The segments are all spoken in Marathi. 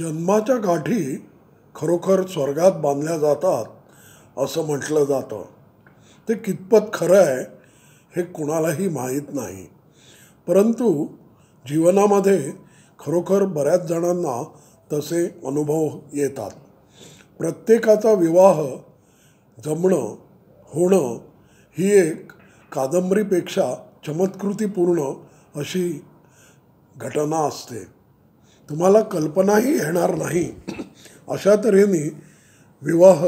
जन्माच्या गाठी खरोखर स्वर्गात बांधल्या जातात असं म्हटलं जातं. ते कितपत खरं आहे हे कुणालाही माहीत नाही. परंतु जीवनामध्ये खरोखर बऱ्याच जणांना तसे अनुभव येतात. प्रत्येकाचा विवाह जमणं होणं ही एक कादंबरीपेक्षा चमत्कृतीपूर्ण अशी घटना असते. तुम्हाला कल्पनाही येणार नाही. अशा तऱ्हेने विवाह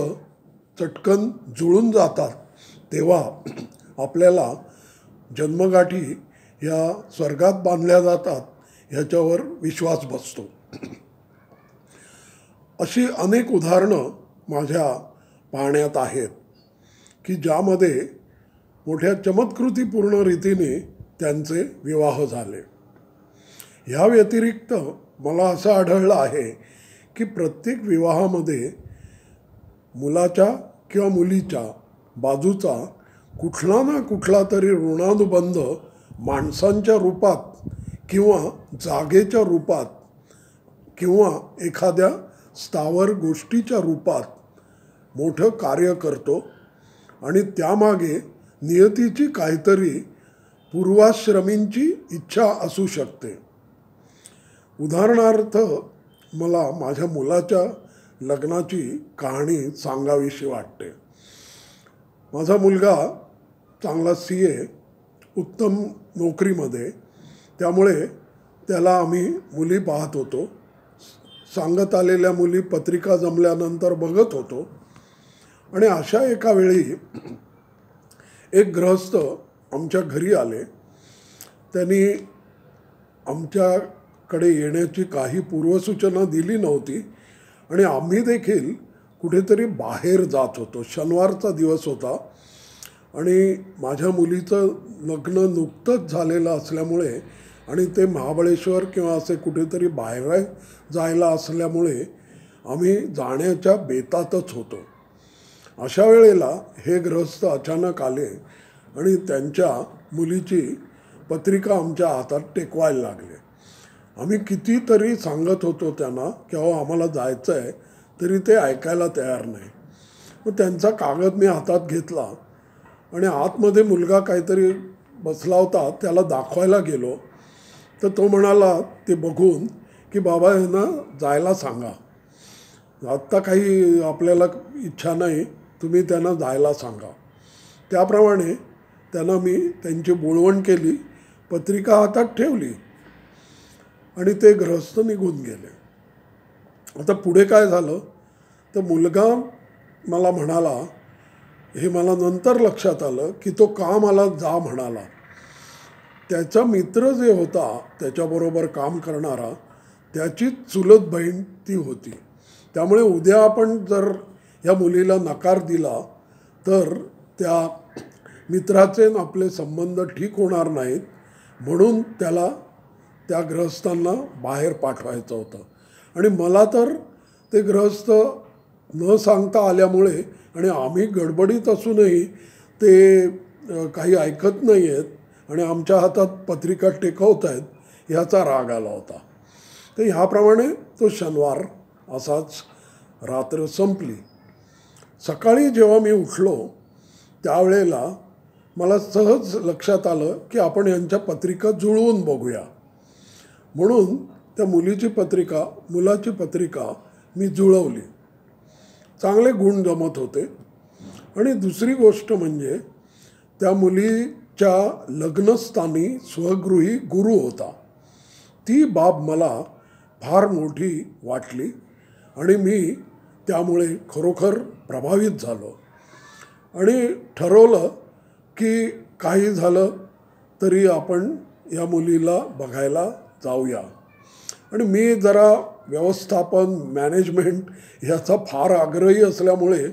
चटकन जुळून जातात. तेव्हा आपल्याला जन्मगाठी या स्वर्गात बांधल्या जातात ह्याच्यावर विश्वास बसतो. अशी अनेक उदाहरणं माझ्या पाहण्यात आहेत की ज्यामध्ये मोठ्या चमत्कृतीपूर्ण रीतीने त्यांचे विवाह झाले. ह्या व्यतिरिक्त मला असं आढळलं आहे की प्रत्येक विवाहामध्ये मुलाच्या किंवा मुलीच्या बाजूचा कुठला ना कुठला तरी ऋणानुबंध माणसांच्या रूपात किंवा जागेच्या रूपात किंवा एखाद्या स्थावर गोष्टीच्या रूपात मोठं कार्य करतो आणि त्यामागे नियतीची काहीतरी पूर्वाश्रमींची इच्छा असू शकते. उदाहरणार्थ मला माझ्या मुलाच्या लग्नाची कहाणी सांगावीशी वाटते. माझा मुलगा चांगला सी ए उत्तम नोकरीमध्ये. त्यामुळे त्याला आम्ही मुली पाहत होतो. सांगत आलेल्या मुली पत्रिका जमल्यानंतर बघत होतो. आणि अशा एका वेळी एक गृहस्थ आमच्या घरी आले. त्यांनी आमच्या कडे येण्याची काही पूर्वसूचना दिली नव्हती आणि आम्ही देखील कुठेतरी बाहेर जात होतो. शनिवारचा दिवस होता आणि माझ्या मुलीचं लग्न नुकतंच झालेलं असल्यामुळे आणि ते महाबळेश्वर किंवा असे कुठेतरी बाहेर जायला असल्यामुळे आम्ही जाण्याच्या बेतातच होतो. अशा वेळेला हे ग्रहस्थ अचानक आले आणि त्यांच्या मुलीची पत्रिका आमच्या हातात टेकवायला लागले. आम्ही कितीतरी सांगत होतो त्यांना की अहो आम्हाला जायचं आहे तरी ते ऐकायला तयार नाही. मग त्यांचा कागद मी हातात घेतला आणि आतमध्ये मुलगा काहीतरी बसला होता त्याला दाखवायला गेलो. तर तो म्हणाला ते बघून की बाबा यांना जायला सांगा. आत्ता काही आपल्याला इच्छा नाही तुम्ही त्यांना जायला सांगा. त्याप्रमाणे त्यांना मी त्यांची बोळवण केली पत्रिका हातात ठेवली. आणि ते ग्रहस्थ निघून गेले. आता पुढे काय झालं? तर मुलगा मला म्हणाला हे मला नंतर लक्षात आलं की तो का मला जा म्हणाला. त्याचा मित्र जे होता त्याच्याबरोबर काम करणारा त्याची चुलत बहीण ती होती. त्यामुळे उद्या आपण जर या मुलीला नकार दिला तर त्या मित्राचे आपले संबंध ठीक होणार नाहीत म्हणून त्याला त्या ग्रहस्थांना बाहेर पाठवायचं होतं. आणि मला तर ते ग्रहस्थ न सांगता आल्यामुळे आणि आम्ही गडबडीत असूनही ते काही ऐकत नाही आहेत आणि आमच्या हातात पत्रिका टेकवत आहेत ह्याचा राग आला होता. तर ह्याप्रमाणे तो शनिवार असाच रात्र संपली. सकाळी जेव्हा मी उठलो त्यावेळेला मला सहज लक्षात आलं की आपण यांच्या पत्रिका जुळवून बघूया. म्हणून त्या मुलीची पत्रिका मुलाची पत्रिका मी जुळवली. चांगले गुण जमत होते. आणि दुसरी गोष्ट म्हणजे त्या मुलीच्या लग्नस्थानी स्वगृही गुरु होता. ती बाब मला फार मोठी वाटली आणि मी त्यामुळे खरोखर प्रभावित झालो. आणि ठरवलं की काही झालं तरी आपण या मुलीला बघायला जाऊया. आणि मी जरा व्यवस्थापन मॅनेजमेंट ह्याचा फार आग्रही असल्यामुळे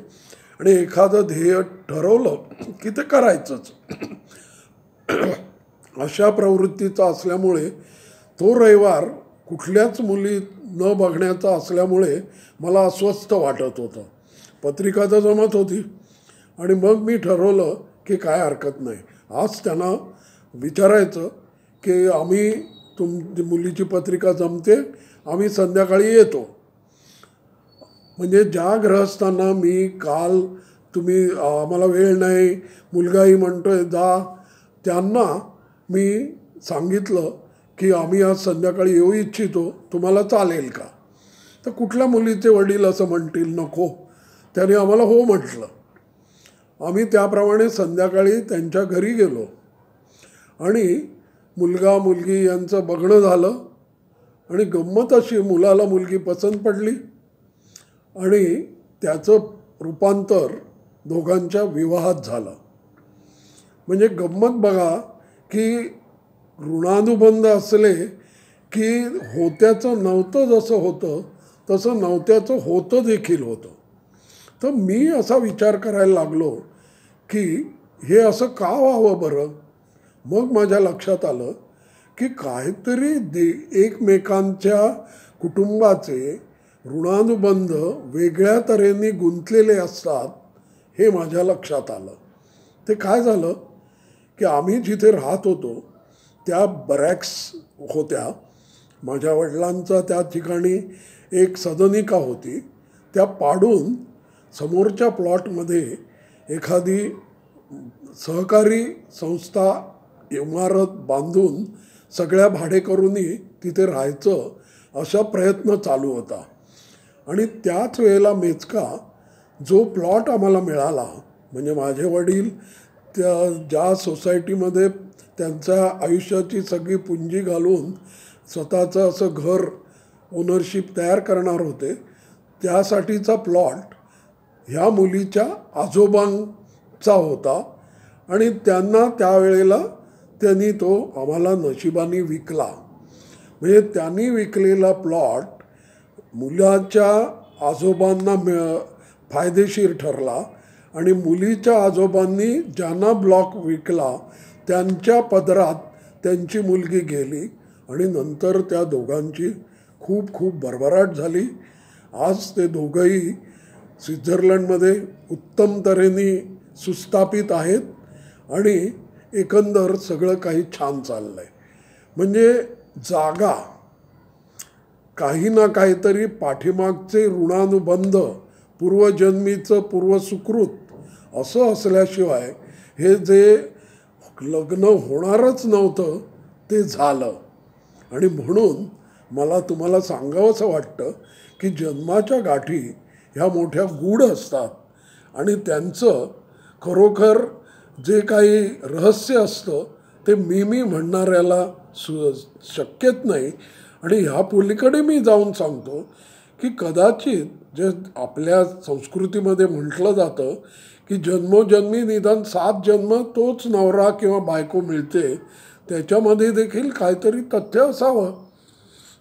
आणि एखादं ध्येय ठरवलं की ते करायचंच. अशा प्रवृत्तीचा असल्यामुळे तो रविवार कुठल्याच मुली न बघण्याचा असल्यामुळे मला अस्वस्थ वाटत होतं. पत्रिका तर जमत होती. आणि मग मी ठरवलं की काय हरकत नाही. आज त्यांना विचारायचं की आम्ही तुम मुलीची पत्रिका जमते आम्ही संध्याकाळी येतो. म्हणजे ज्या ग्रहस्थांना मी काल तुम्ही आम्हाला वेळ नाही मुलगाही म्हणतो आहे जा. त्यांना मी सांगितलं की आम्ही आज संध्याकाळी येऊ इच्छितो तुम्हाला चालेल का? तर कुठल्या मुलीचे वडील असं म्हणतील नको. त्याने आम्हाला हो म्हटलं. आम्ही त्याप्रमाणे संध्याकाळी त्यांच्या घरी गेलो. आणि मुलगा मुलगी यांचं बघणं झालं आणि गंमत अशी मुलाला मुलगी पसंत पडली आणि त्याचं रूपांतर दोघांच्या विवाहात झालं. म्हणजे गंमत बघा की ऋणानुबंध असले की होत्याचं नव्हतं जसं होतं तसं नव्हत्याचं होतं देखील होतं. तर मी असा विचार करायला लागलो की हे असं का व्हावं बरं? मग माझ्या लक्षात आलं की काहीतरी दे एकमेकांच्या कुटुंबाचे ऋणानुबंध वेगळ्या तऱ्हेने गुंतलेले असतात हे माझ्या लक्षात आलं. ते काय झालं? की आम्ही जिथे राहत होतो त्या बरॅक्स होत्या. माझ्या वडिलांचा त्या ठिकाणी एक सदनिका होती. त्या पाडून समोरच्या प्लॉटमध्ये एखादी सहकारी संस्था इमारत बांधून सगळ्या भाडेकरूंनी तिथे राहायचं असा प्रयत्न चालू होता. आणि त्याच वेळेला मेचका जो प्लॉट आम्हाला मिळाला म्हणजे माझे वडील त्या ज्या सोसायटीमध्ये त्यांच्या आयुष्याची सगळी पुंजी घालून स्वतःचं असं घर ओनरशिप तयार करणार होते त्यासाठीचा प्लॉट ह्या मुलीच्या आजोबांचा होता. आणि त्यांना त्यावेळेला त्यांनी तो आम्हाला नशिबाने विकला. म्हणजे त्यांनी विकलेला प्लॉट मुलाच्या आजोबांना मिळ फायदेशीर ठरला आणि मुलीच्या आजोबांनी ज्यांना ब्लॉक विकला त्यांच्या पदरात त्यांची मुलगी गेली आणि नंतर त्या दोघांची खूप खूप भरभराट झाली. आज ते दोघंही स्वित्झर्लंडमध्ये उत्तम तऱ्हेने सुस्थापित आहेत आणि एकंदर सगळं काही छान चाललं आहे म्हणजे जागा काही ना काहीतरी पाठीमागचे ऋणानुबंध पूर्वजन्मीचं पूर्वसुकृत असं असल्याशिवाय हे जे लग्न होणारच नव्हतं ते झालं. आणि म्हणून मला तुम्हाला सांगावंसं वाटतं की जन्माच्या गाठी ह्या मोठ्या गूढ असतात. आणि त्यांचं खरोखर जे काही रहस्य असतं ते मी मी म्हणणाऱ्याला सु शक्यत नाही. आणि ह्या पलीकडे मी जाऊन सांगतो की कदाचित जे आपल्या संस्कृतीमध्ये म्हटलं जातं की जन्मोजन्मी निदान सात जन्म तोच नवरा किंवा बायको मिळते त्याच्यामध्ये देखील काहीतरी तथ्य असावं.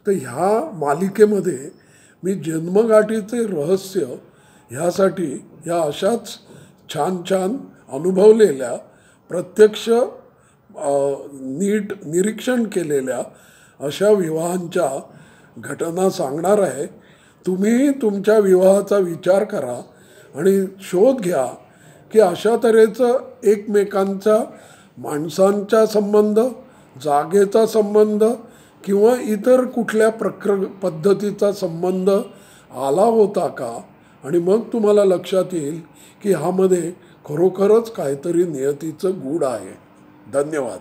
तर ह्या मालिकेमध्ये मी जन्मगाठीचे रहस्य ह्यासाठी ह्या अशाच छान छान अनुभवलेल्या प्रत्यक्ष नीट निरीक्षण केलेल्या अशा विवाहांच्या घटना सांगणार आहे. तुम्ही तुमच्या विवाहाचा विचार करा आणि शोध घ्या की अशा तऱ्हेचं एकमेकांचा माणसांचा संबंध जागेचा संबंध किंवा इतर कुठल्या प्रक्र पद्धतीचा संबंध आला होता का? आणि मग तुम्हाला लक्षात येईल की ह्यामध्ये खरोखरच काहीतरी नियतीचं गूढ आहे. धन्यवाद.